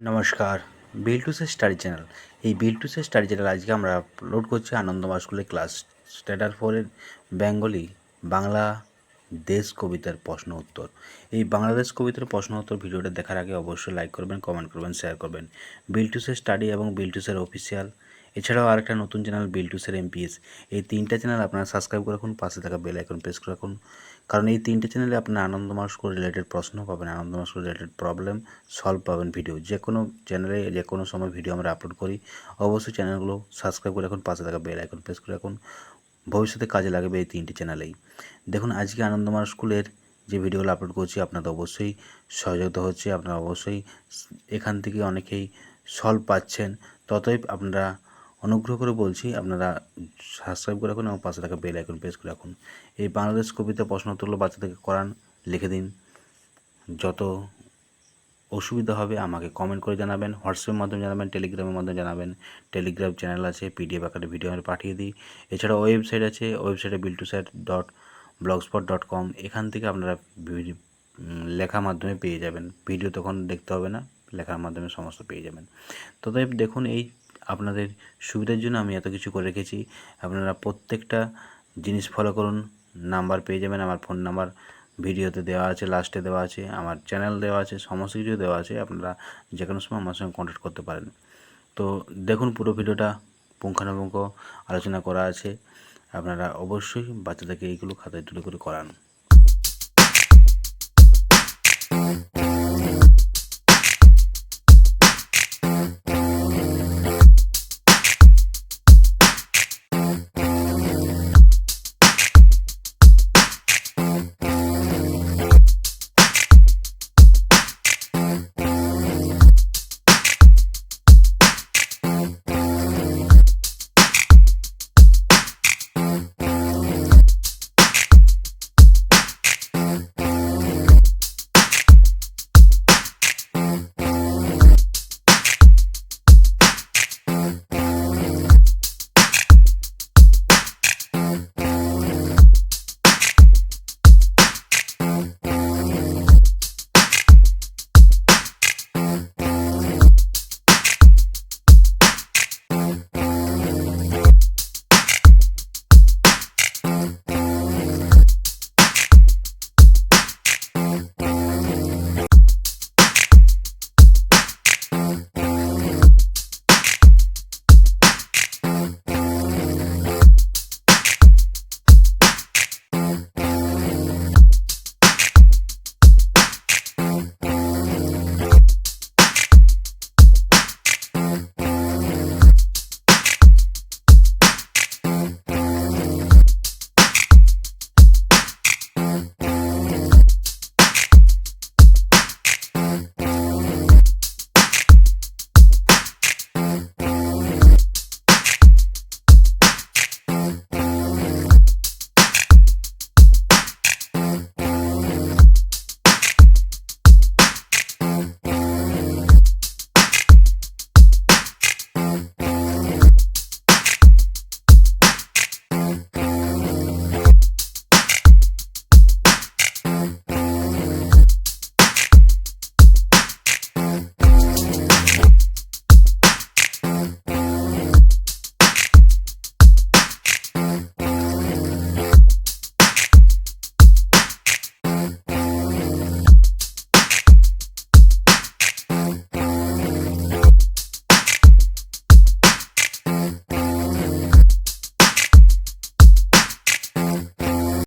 নমস্কার bill to say study channel এই bill to say study channel আজকে আমরা আপলোড করছি আনন্দমা স্কুলের ক্লাস স্ট্যান্ডার্ড ফোরের বেঙ্গলি বাংলা দেশ কবিতার প্রশ্ন উত্তর। এই বাংলাদেশ কবিতার প্রশ্ন উত্তর ভিডিওটা দেখার আগে অবশ্যই লাইক করবেন কমেন্ট করবেন শেয়ার করবেন। বিল টু সে স্টাডি এবং বিল টু সের অফিসিয়াল এছাড়াও আরেকটা নতুন চ্যানেল বিল টু সের এমপিএস এই তিনটা চ্যানেল আপনারা সাবস্ক্রাইব করে রাখুন, পাশে থাকা বেল আইকন প্রেস করে রাখুন। কারণ এই তিনটে চ্যানেলে আপনার আনন্দমাস স্কুল রিলেটেড প্রশ্ন পাবেন আনন্দমাস স্কুল রিলেটেড প্রবলেম সলভ পাবেন ভিডিও যে কোনো চ্যানেলে যে কোনো সময় ভিডিও আমরা আপলোড করি, অবশ্যই চ্যানেলগুলো সাবস্ক্রাইব করে রাখুন, পাশে থাকা বেল আইকন প্রেস করে রাখুন। ভবিষ্যতে কাজে লাগবে এই তিনটি চ্যানেলেই দেখুন, আজকে আনন্দমার স্কুলের যে ভিডিওগুলো আপলোড করছি, আপনাদের অবশ্যই সহযোগিতা হচ্ছে, আপনারা অবশ্যই এখান থেকে অনেকেই সলভ পাচ্ছেন। ততই আপনারা অনুগ্রহ করে বলছি, আপনারা সাবস্ক্রাইব করে রাখুন এবং পাশে থাকা বেল আইকন প্রেস করে রাখুন। এই বাংলাদেশ কবিতা প্রশ্নোত্তরগুলো বাচ্চাদেরকে করান লিখে দিন। যত অসুবিধা হবে আমাকে কমেন্ট করে জানাবেন হোয়াটসঅ্যাপের মাধ্যমে জানাবেন টেলিগ্রামের মাধ্যমে জানাবেন। টেলিগ্রাম চ্যানেল আছে পিডিএফ আকারে ভিডিও আমি পাঠিয়ে দিই। এছাড়া ওয়েবসাইট আছে ওয়েবসাইটে bill to site dot blogspot dot com এখান থেকে আপনারা লেখার মাধ্যমে পেয়ে যাবেন। ভিডিও তখন দেখতে হবে না, লেখার মাধ্যমে সমস্ত পেয়ে যাবেন। তথাপি দেখুন, এই আপনাদের সুবিধার জন্য আমি এত কিছু করে রেখেছি। আপনারা প্রত্যেকটা জিনিস ফলো করুন। নাম্বার পেয়ে যাবেন। আমার ফোন নাম্বার ভিডিওতে দেওয়া আছে লাস্টে দেওয়া আছে, আমার চ্যানেল দেওয়া আছে, সমস্ত কিছু দেওয়া আছে। আপনারা যে কোনো সময় আমার সঙ্গে কন্ট্যাক্ট করতে পারেন। তো দেখুন পুরো ভিডিওটা, পুঙ্খানুপুঙ্খ আলোচনা করা আছে। আপনারা অবশ্যই বাচ্চাদেরকে এইগুলো খাতায় তুলে করে করান।